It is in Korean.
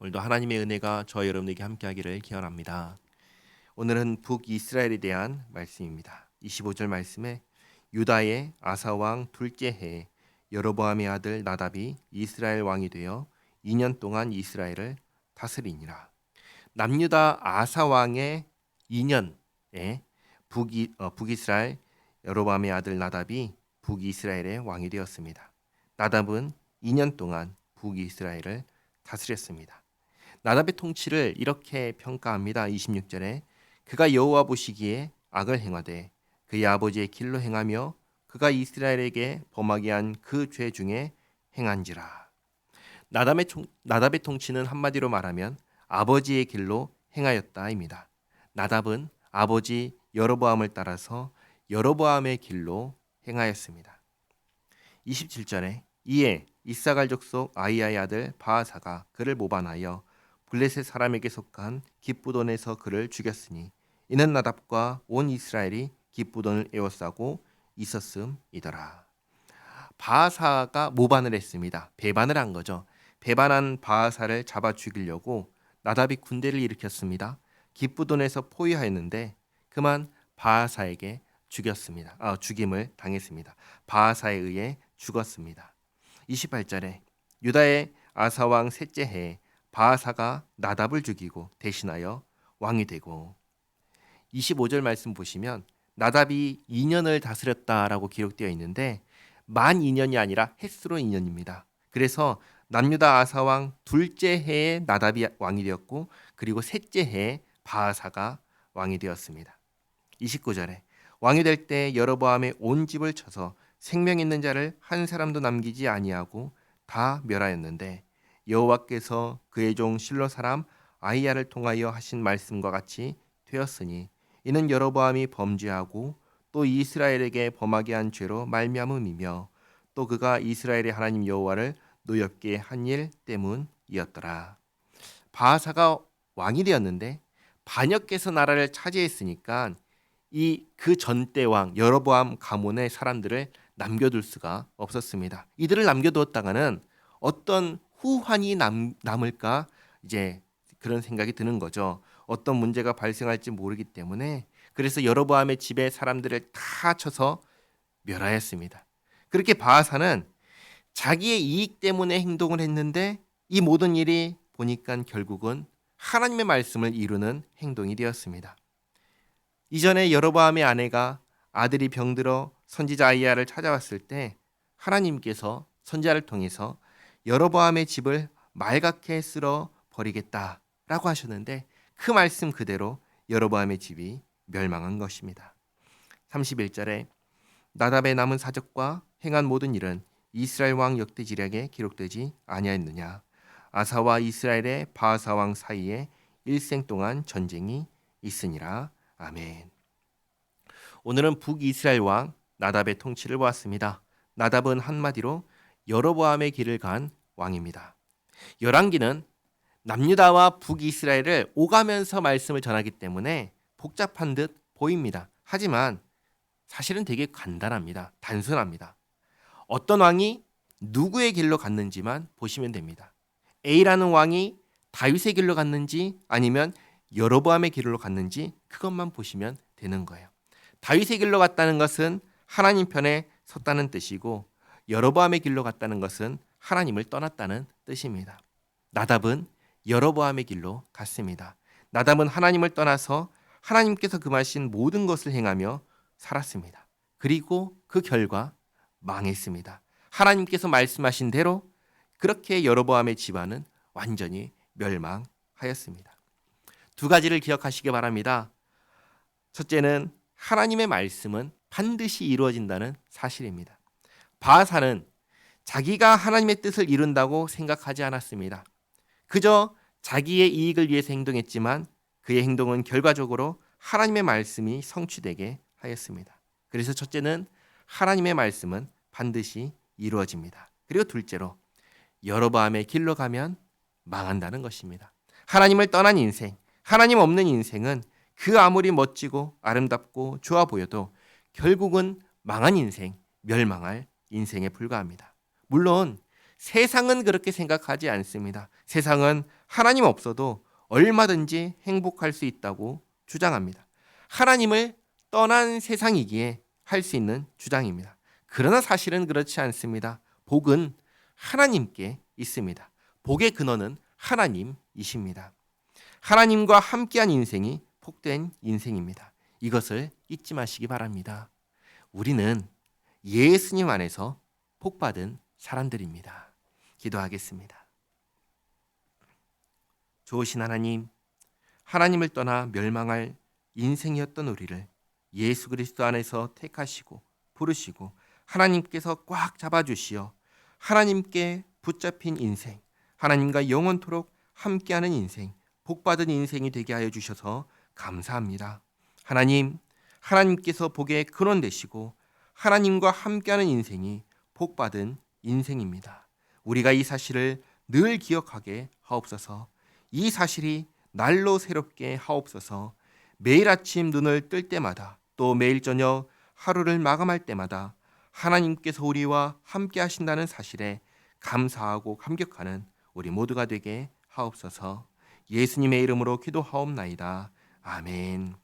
오늘도 하나님의 은혜가 저 여러분에게 함께하기를 기원합니다. 오늘은 북이스라엘에 대한 말씀입니다. 25절 말씀에 유다의 아사 왕 둘째 해에 여로보암의 아들 나답이 이스라엘 왕이 되어 2년 동안 이스라엘을 다스리니라. 남유다 아사 왕의 2년에 북이 어, 북이스라엘 여로보암의 아들 나답이 북이스라엘의 왕이 되었습니다. 나답은 2년 동안 북이스라엘을 다스렸습니다. 나답의 통치를 이렇게 평가합니다. 26절에 그가 여호와 보시기에 악을 행하되 그의 아버지의 길로 행하며 그가 이스라엘에게 범하게 한 그 죄 중에 행한지라. 나답의, 총, 나답의 통치는 한마디로 말하면 아버지의 길로 행하였다입니다. 나답은 아버지 여로보암을 따라서 여로보암의 길로 행하였습니다. 27절에 이에 이사갈 족속 아이야의 아들 바하사가 그를 모반하여 블레셋 사람에게 속한 기쁘돈에서 그를 죽였으니 이는 나답과 온 이스라엘이 기쁘돈을 에워싸고 있었음이더라. 바하사가 모반을 했습니다. 배반을 한 거죠. 배반한 바하사를 잡아 죽이려고 나답이 군대를 일으켰습니다. 기쁘돈에서 포위하였는데 그만 바하사에게 죽였습니다. 아, 죽임을 당했습니다. 바하사에 의해 죽었습니다. 28절에 유다의 아사 왕 셋째 해에 바하사가 나답을 죽이고 대신하여 왕이 되고 25절 말씀 보시면 나답이 2년을 다스렸다라고 기록되어 있는데 만 2년이 아니라 햇수로 2년입니다. 그래서 남유다 아사 왕 둘째 해에 나답이 왕이 되었고 그리고 셋째 해에 바하사가 왕이 되었습니다. 29절에 왕이 될 때 여로보암의 온 집을 쳐서 생명 있는 자를 한 사람도 남기지 아니하고 다 멸하였는데 여호와께서 그의 종 실로 사람 아이야를 통하여 하신 말씀과 같이 되었으니 이는 여로보암이 범죄하고 또 이스라엘에게 범하게 한 죄로 말미암음이며 또 그가 이스라엘의 하나님 여호와를 노엽게 한 일 때문이었더라. 바하사가 왕이 되었는데 반역께서 나라를 차지했으니까 이 그 전대 왕 여로보암 가문의 사람들을 남겨둘 수가 없었습니다. 이들을 남겨두었다가는 어떤 후환이 남, 남을까 이제 그런 생각이 드는 거죠. 어떤 문제가 발생할지 모르기 때문에 그래서 여로보암의 집에 사람들을 다 쳐서 멸하였습니다. 그렇게 바하사는 자기의 이익 때문에 행동을 했는데 이 모든 일이 보니까 결국은 하나님의 말씀을 이루는 행동이 되었습니다. 이전에 여로보암의 아내가 아들이 병들어 선지자 아이야를 찾아왔을 때 하나님께서 선지자를 통해서 여로보암의 집을 말갛게 쓸어 버리겠다라고 하셨는데 그 말씀 그대로 여로보암의 집이 멸망한 것입니다. 31절에 나답의 남은 사적과 행한 모든 일은 이스라엘 왕 역대지략에 기록되지 아니하였느냐 아사와 이스라엘의 바하사 왕 사이에 일생 동안 전쟁이 있으니라 아멘. 오늘은 북이스라엘 왕 나답의 통치를 보았습니다. 나답은 한마디로 여로보암의 길을 간 왕입니다. 열왕기는 남유다와 북이스라엘을 오가면서 말씀을 전하기 때문에 복잡한 듯 보입니다. 하지만 사실은 되게 간단합니다. 단순합니다. 어떤 왕이 누구의 길로 갔는지만 보시면 됩니다. A라는 왕이 다윗의 길로 갔는지 아니면 여로보암의 길로 갔는지 그것만 보시면 되는 거예요. 다윗의 길로 갔다는 것은 하나님 편에 섰다는 뜻이고 여로보암의 길로 갔다는 것은 하나님을 떠났다는 뜻입니다. 나답은 여로보암의 길로 갔습니다. 나답은 하나님을 떠나서 하나님께서 금하신 모든 것을 행하며 살았습니다. 그리고 그 결과 망했습니다. 하나님께서 말씀하신 대로 그렇게 여로보암의 집안은 완전히 멸망하였습니다. 두 가지를 기억하시기 바랍니다. 첫째는 하나님의 말씀은 반드시 이루어진다는 사실입니다. 바하사는 자기가 하나님의 뜻을 이룬다고 생각하지 않았습니다. 그저 자기의 이익을 위해서 행동했지만 그의 행동은 결과적으로 하나님의 말씀이 성취되게 하였습니다. 그래서 첫째는 하나님의 말씀은 반드시 이루어집니다. 그리고 둘째로 여로보암의 길로 가면 망한다는 것입니다. 하나님을 떠난 인생, 하나님 없는 인생은 그 아무리 멋지고 아름답고 좋아 보여도 결국은 망한 인생, 멸망할 인생에 불과합니다. 물론 세상은 그렇게 생각하지 않습니다. 세상은 하나님 없어도 얼마든지 행복할 수 있다고 주장합니다. 하나님을 떠난 세상이기에 할 수 있는 주장입니다. 그러나 사실은 그렇지 않습니다. 복은 하나님께 있습니다. 복의 근원은 하나님이십니다. 하나님과 함께한 인생이 복된 인생입니다. 이것을 잊지 마시기 바랍니다. 우리는 예수님 안에서 복받은 사람들입니다. 기도하겠습니다. 좋으신 하나님, 하나님을 떠나 멸망할 인생이었던 우리를 예수 그리스도 안에서 택하시고 부르시고 하나님께서 꽉 잡아주시어 하나님께 붙잡힌 인생, 하나님과 영원토록 함께하는 인생, 복받은 인생이 되게 하여 주셔서 감사합니다. 하나님, 하나님께서 복의 근원 되시고 하나님과 함께하는 인생이 복받은 인생입니다. 우리가 이 사실을 늘 기억하게 하옵소서. 이 사실이 날로 새롭게 하옵소서. 매일 아침 눈을 뜰 때마다 또 매일 저녁 하루를 마감할 때마다 하나님께서 우리와 함께 하신다는 사실에 감사하고 감격하는 우리 모두가 되게 하옵소서. 예수님의 이름으로 기도하옵나이다. 아멘.